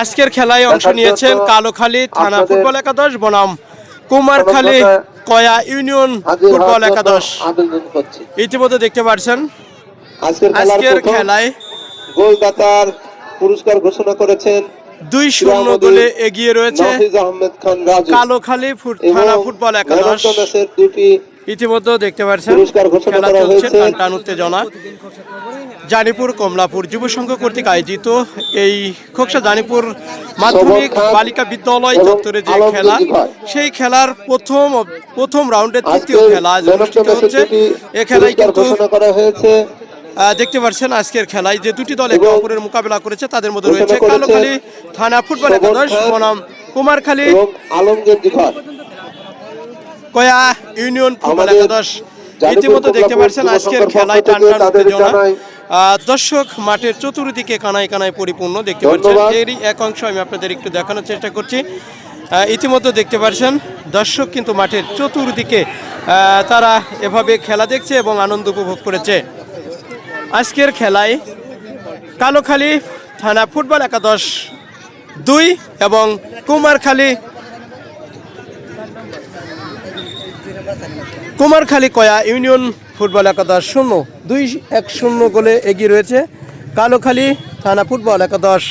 আজকের খেলায় অংশ নিয়েছেন কালোখালী থানা ফুটবল একাদশ বনাম কুমারখালী কয়া ইউনিয়ন ফুটবল একাদশ। ইতিমধ্যে দেখতে পাচ্ছেন আজকের খেলায় গোলদাতার পুরস্কার ঘোষণা করেছেন দুই শূন্য গোলে এগিয়ে রয়েছে কালোখালী থানা ফুটবল একাদশ। ইতিমধ্যে দেখতে পাচ্ছেন পুরস্কার ঘোষণা খেলা করা চলছে টান উত্তেজনা। জানিপুর কমলাপুর যুব সংঘ কর্তৃক আয়োজিত এই খোকসা জানিপুর মাধ্যমিক বালিকা বিদ্যালয় চত্বরে যে খেলা সেই খেলার প্রথম প্রথম রাউন্ডের তৃতীয় খেলা আজ অনুষ্ঠিত হচ্ছে। এ খেলায় কিন্তু দেখতে পাচ্ছেন আজকের খেলায় যে দুটি দল একে অপরের মোকাবেলা করেছে তাদের মধ্যে রয়েছে কালোখালী থানা ফুটবল একাদশ বনাম কুমারখালী। আলমগীর কয়া ইউনিয়ন ফুটবল একাদশ ইতিমধ্যে দেখতে পাচ্ছেন আজকের খেলায় টান টান উত্তেজনা। দর্শক মাঠের চতুর্দিকে কানায় কানায় পরিপূর্ণ দেখতে পাচ্ছেন। এরই এক অংশ আমি আপনাদের একটু দেখানোর চেষ্টা করছি। ইতিমধ্যে দেখতে পাচ্ছেন দর্শক কিন্তু মাঠের চতুর্দিকে তারা এভাবে খেলা দেখছে এবং আনন্দ উপভোগ করেছে। আজকের খেলায় কালোখালী থানা ফুটবল একাদশ দুই এবং কুমারখালী কুমারখালী কয়া ইউনিয়ন ফুটবল একাদশ শূন্য, দুই এক শূন্য গোলে এগিয়ে রয়েছে কালোখালী থানা ফুটবল একাদশ।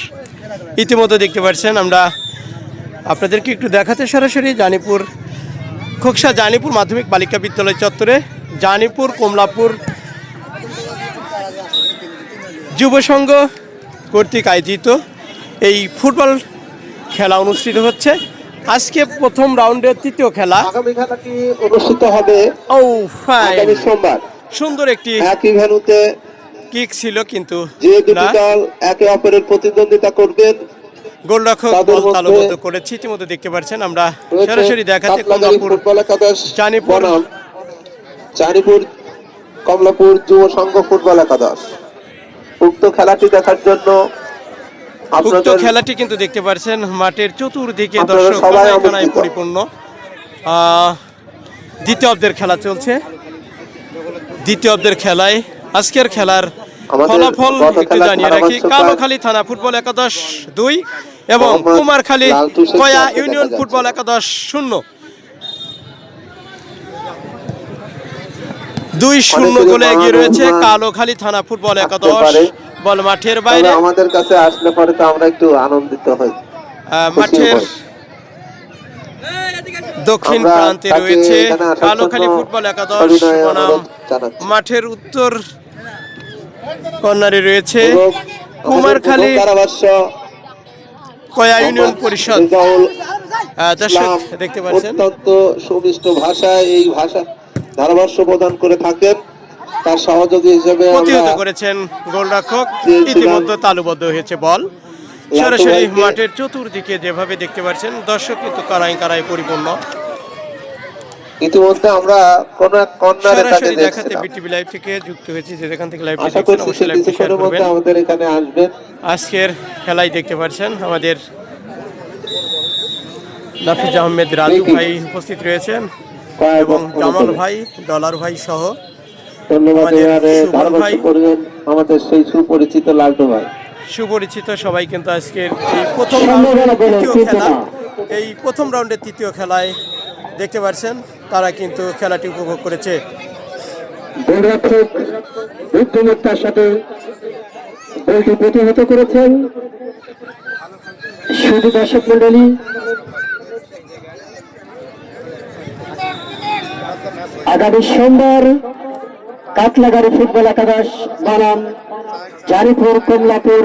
ইতিমধ্যে দেখতে পাচ্ছেন আমরা আপনাদেরকে একটু দেখাতে সরাসরি জানিপুর, খোকসা জানিপুর মাধ্যমিক বালিকা বিদ্যালয় চত্বরে, জানিপুর, কমলাপুর যুব সংঘ কর্তৃক আয়োজিত এই ফুটবল খেলা অনুষ্ঠিত হচ্ছে। আজকে প্রথম রাউন্ডের তৃতীয় খেলা। আগামী খেলাটি অনুষ্ঠিত হবে? ও ফাইন আগামী সোমবার। সুন্দর একটি একই ভেন্যুতে কিক ছিল কিন্তু যে দুটি দল একে অপরের প্রতিদ্বন্দ্বিতা করবেন গোলরক্ষক বল তালবদ্ধ করেছে। ইতিমধ্যে দেখতে পাচ্ছেন আমরা। সরাসরি দেখাচ্ছি কমলাপুর চানিপুর। চানিপুর কমলাপুর যুব সংঘ ফুটবল একাদশ। উক্ত খেলাটি দেখার জন্য উক্ত খেলাটি কিন্তু দেখতে পাচ্ছেন মাঠের চতুর্দিকে দর্শক সবাই। পরিপূর্ণ। দ্বিতীয় অব্দের খেলা চলছে। দ্বিতীয় অব্দের খেলায় আজকের খেলার ফলাফল একটু জানিয়ে রাখি। কালোখালী থানা ফুটবল একাদশ দুই এবং কুমারখালী কয়া ইউনিয়ন ফুটবল একাদশ শূন্য। দুই শূন্য গোলে এগিয়ে রয়েছে কালোখালী থানা ফুটবল একাদশ বল মাঠের বাইরে। আমাদের কাছে আসলে পরে তো আমরা একটু আনন্দিত হই। মাঠের দক্ষিণ প্রান্তে রয়েছে কালোখালী ফুটবল একাদশ বনাম মাঠের উত্তর কর্নারে রয়েছে কুমারখালী কয়া ইউনিয়ন পরিষদ। দর্শক দেখতে পাচ্ছেন। অত্যন্ত সুমিষ্ট ভাষায় এই ভাষা ধারাভাষ্য প্রদান করে থাকেন। তার সহযোগী হিসেবে প্রতিহত করেছেন গোলরক্ষক। ইতিমধ্যে তালুবদ্ধ হয়েছে বল। সরাসরি মাঠের চতুর্দিকে যেভাবে দেখতে পাচ্ছেন দর্শক কিন্তু কারাই কারাই পরিপূর্ণ। ইতিমধ্যে আমরা কোন এক কর্নারে তাকে দেখাতে বিটিভি লাইভ থেকে যুক্ত হয়েছি যে যেখান থেকে লাইভটি আশা করছি অবশ্যই সে শেয়ার মধ্যে করবেন। আমাদের এখানে আসবেন আজকের খেলায় দেখতে পাচ্ছেন আমাদের নাফিজ আহমেদ রাজু ভাই উপস্থিত রয়েছেন। এবং জামাল ভাই ডলার ভাই সহ ধন্যবাদ আমাদের ভাই। সেই সুপরিচিত লালটু ভাই। সুপরিচিত সবাই কিন্তু আজকের এই প্রথম রাউন্ডের তৃতীয় খেলা। এই প্রথম রাউন্ডের তৃতীয় খেলায় দেখতে পাচ্ছেন তারা কিন্তু খেলাটি উপভোগ করেছে। বুদ্ধিমত্তার সাথে বলটি প্রতিহত করেছেন। শুধু দর্শক মন্ডলী আগামী সোমবার কাতলাগাড়ি ফুটবল একাদশ বনাম জারিপুর কমলাপুর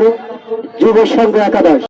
যুব সংঘ একাদশ।